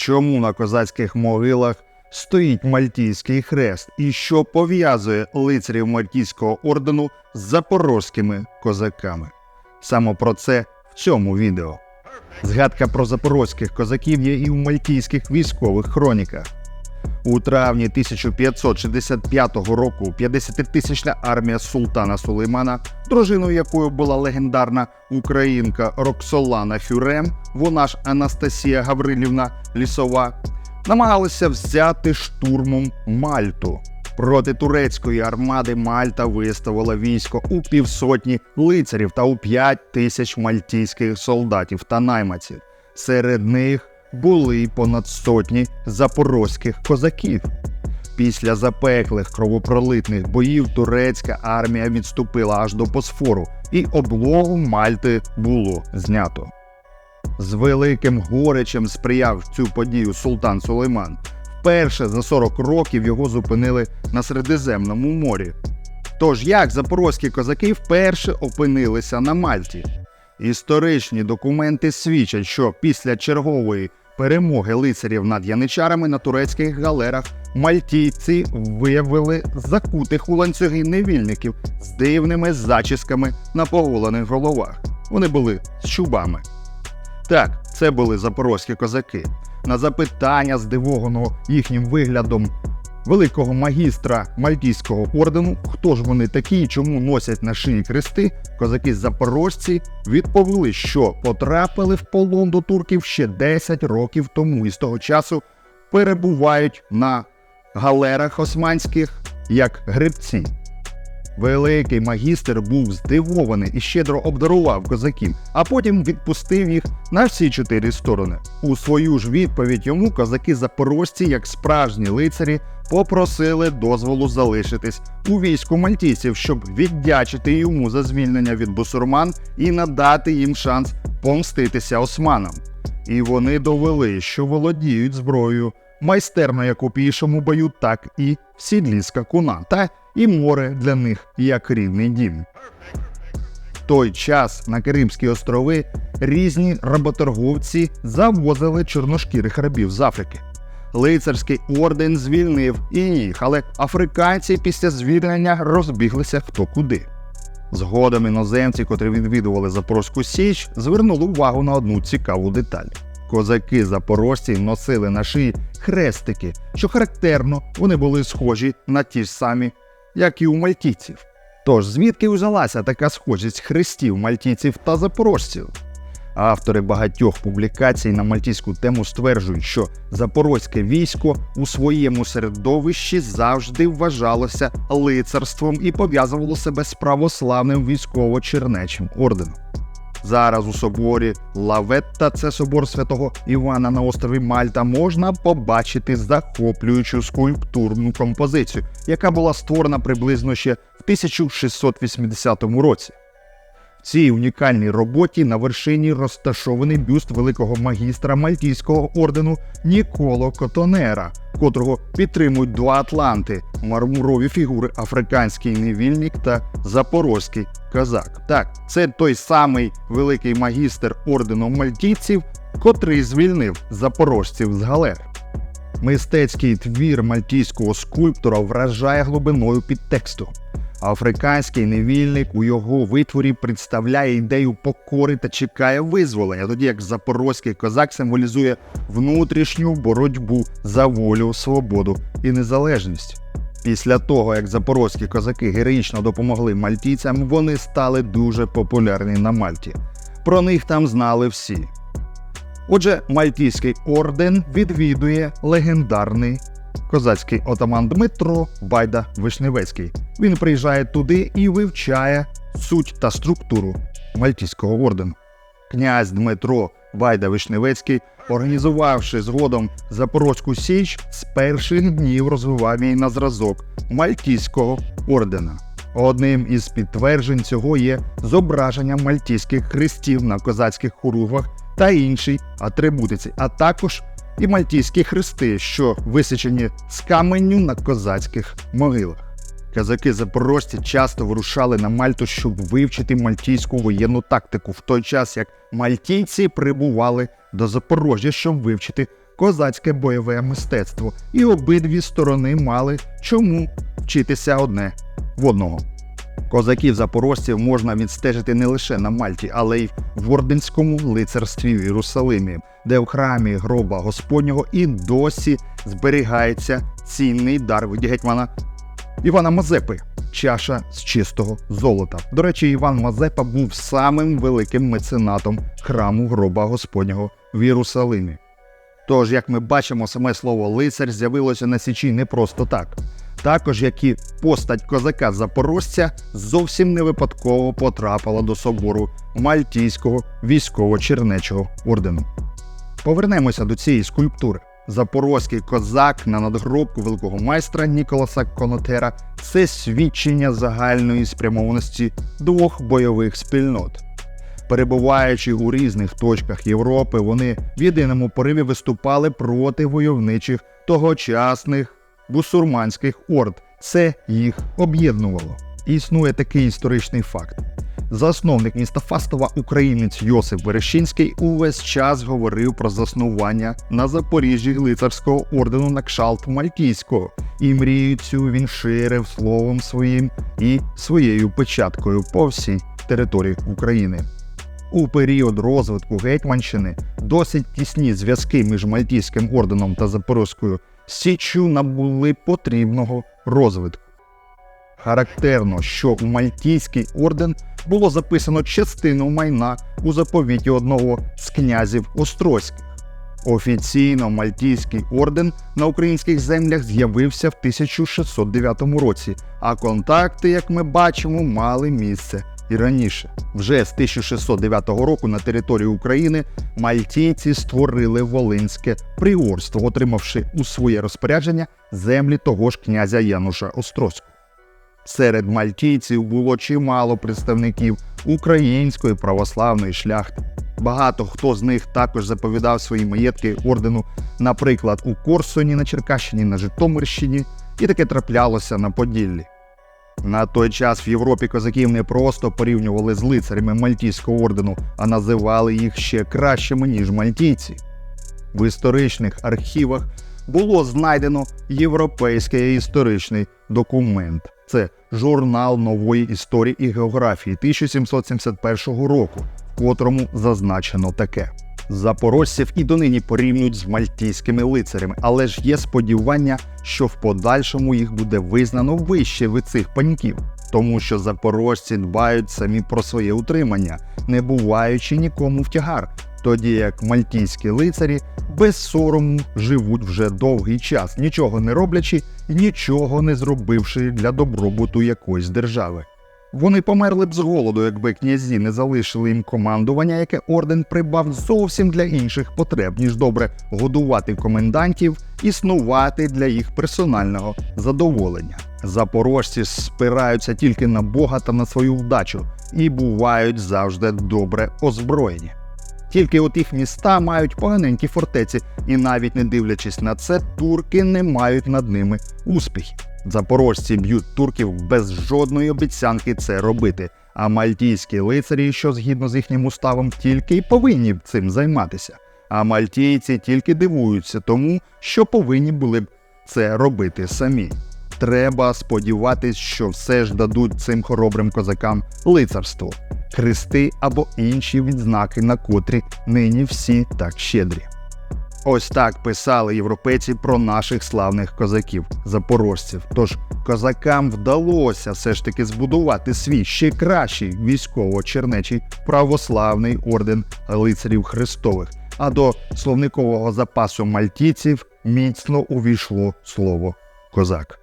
чому на козацьких могилах стоїть мальтійський хрест і що пов'язує лицарів Мальтійського ордену з запорозькими козаками. Саме про це в цьому відео. Згадка про запорозьких козаків є і в мальтійських військових хроніках. У травні 1565 року 50-тисячна армія султана Сулеймана, дружиною якою була легендарна українка Роксолана Фюрем, вона ж Анастасія Гаврилівна Лісова, намагалися взяти штурмом Мальту. Проти турецької армади Мальта виставила військо у півсотні лицарів та у п'ять тисяч мальтійських солдатів та найманців. Серед них були понад сотні запорозьких козаків. Після запеклих кровопролитних боїв турецька армія відступила аж до Босфору, і облогу Мальти було знято. З великим горечем сприяв цю подію султан Сулейман. Вперше за 40 років його зупинили на Середземному морі. Тож як запорозькі козаки вперше опинилися на Мальті? Історичні документи свідчать, що після чергової перемоги лицарів над яничарами на турецьких галерах мальтійці виявили закутих у ланцюги невільників з дивними зачісками на поголених головах. Вони були з чубами. Так, це були запорозькі козаки. На запитання, здивованого їхнім виглядом великого магістра Мальтійського ордену, хто ж вони такі і чому носять на шиї хрести, козаки запорожці відповіли, що потрапили в полон до турків ще 10 років тому і з того часу перебувають на галерах османських як гребці. Великий магістр був здивований і щедро обдарував козаків, а потім відпустив їх на всі чотири сторони. У свою ж відповідь йому козаки запорожці, як справжні лицарі, попросили дозволу залишитись у війську мальтійців, щоб віддячити йому за звільнення від бусурман і надати їм шанс помститися османам. І вони довели, що володіють зброєю, майстерно як у пішому бою, так і в сідлі скакуна, та і море для них як рідний дім. В той час на Карибські острови різні работорговці завозили чорношкірих рабів з Африки. Лицарський орден звільнив і їх, але африканці після звільнення розбіглися хто куди. Згодом іноземці, котрі відвідували Запорозьку Січ, звернули увагу на одну цікаву деталь. Козаки запорожці носили на шиї хрестики, що характерно, вони були схожі на ті ж самі, як і у мальтійців. Тож звідки взялася така схожість хрестів мальтійців та запорожців? Автори багатьох публікацій на мальтійську тему стверджують, що запорозьке військо у своєму середовищі завжди вважалося лицарством і пов'язувало себе з православним військово-чернечим орденом. Зараз у соборі Лаветта, це собор святого Івана на острові Мальта, можна побачити захоплюючу скульптурну композицію, яка була створена приблизно ще в 1680 році. В цій унікальній роботі на вершині розташований бюст великого магістра Мальтійського ордену Ніколо Котонера, котрого підтримують два атланти, мармурові фігури африканський невільник та запорозький козак. Так, це той самий великий магістр ордену мальтійців, котрий звільнив запорожців з галер. Мистецький твір мальтійського скульптора вражає глибиною підтексту. Африканський невільник у його витворі представляє ідею покори та чекає визволення, тоді як запорозький козак символізує внутрішню боротьбу за волю, свободу і незалежність. Після того, як запорозькі козаки героїчно допомогли мальтійцям, вони стали дуже популярні на Мальті. Про них там знали всі. Отже, Мальтійський орден відвідує легендарний козацький отаман Дмитро Байда Вишневецький. Він приїжджає туди і вивчає суть та структуру Мальтійського ордену. Князь Дмитро Байда Вишневецький, організувавши згодом Запорозьку Січ, з перших днів розвивав її на зразок Мальтійського ордена. Одним із підтверджень цього є зображення мальтійських хрестів на козацьких хоругвах та іншій атрибутиці, а також і мальтійські хрести, що висічені з каменю на козацьких могилах. Казаки запорожці часто вирушали на Мальту, щоб вивчити мальтійську воєнну тактику, в той час як мальтійці прибували до Запорожжя, щоб вивчити козацьке бойове мистецтво, і обидві сторони мали чому вчитися одне в одного. Козаків запорожців можна відстежити не лише на Мальті, але й в орденському лицарстві в Єрусалимі, де в храмі гроба Господнього і досі зберігається цінний дар від гетьмана Івана Мазепи чаша з чистого золота. До речі, Іван Мазепа був самим великим меценатом храму гроба Господнього в Єрусалимі. Тож, як ми бачимо, саме слово лицар з'явилося на січі не просто так. Також як і постать козака Запорожця зовсім не випадково потрапила до собору Мальтійського військово-чернечого ордену. Повернемося до цієї скульптури. Запорозький козак на надгробку великого майстра Ніколаса Конотера це свідчення загальної спрямованості двох бойових спільнот. Перебуваючи у різних точках Європи, вони в єдиному пориві виступали проти войовничих тогочасних бусурманських орд. Це їх об'єднувало. Існує такий історичний факт. Засновник міста Фастова, українець Йосип Верещинський, увесь час говорив про заснування на Запоріжжі лицарського ордену на кшалт Мальтійського, і мрію цю він ширив словом своїм і своєю печаткою по всій території України. У період розвитку Гетьманщини досить тісні зв'язки між Мальтійським орденом та Запорозькою Січчю набули потрібного розвитку. Характерно, що в Мальтійський орден було записано частину майна у заповіті одного з князів Острозьких. Офіційно Мальтійський орден на українських землях з'явився в 1609 році, а контакти, як ми бачимо, мали місце і раніше. Вже з 1609 року на території України мальтійці створили Волинське приорство, отримавши у своє розпорядження землі того ж князя Януша Острозького. Серед мальтійців було чимало представників української православної шляхти. Багато хто з них також заповідав свої маєтки ордену, наприклад, у Корсуні на Черкащині, на Житомирщині, і таке траплялося на Поділлі. На той час в Європі козаків не просто порівнювали з лицарями Мальтійського ордену, а називали їх ще кращими, ніж мальтійці. В історичних архівах було знайдено європейський історичний документ. Це журнал нової історії і географії 1771 року, в котрому зазначено таке. Запорожців і донині порівнюють з мальтійськими лицарями, але ж є сподівання, що в подальшому їх буде визнано вище від цих паньків, тому що запорожці дбають самі про своє утримання, не буваючи нікому в тягар, тоді як мальтійські лицарі без сорому живуть вже довгий час, нічого не роблячи нічого не зробивши для добробуту якоїсь держави. Вони померли б з голоду, якби князі не залишили їм командування, яке орден прибав зовсім для інших потреб, ніж добре годувати комендантів, існувати для їх персонального задоволення. Запорожці спираються тільки на Бога та на свою вдачу і бувають завжди добре озброєні. Тільки от їх міста мають поганенькі фортеці, і навіть не дивлячись на це, турки не мають над ними успіхів. Запорожці б'ють турків без жодної обіцянки це робити. А мальтійські лицарі, що згідно з їхнім уставом, тільки й повинні цим займатися. А мальтійці тільки дивуються тому, що повинні були б це робити самі. Треба сподіватись, що все ж дадуть цим хоробрим козакам лицарство, хрести або інші відзнаки, на котрі нині всі так щедрі. Ось так писали європейці про наших славних козаків, запорожців. Тож козакам вдалося все ж таки збудувати свій ще кращий військово-чернечий православний орден лицарів Христових. А до словникового запасу мальтійців міцно увійшло слово козак.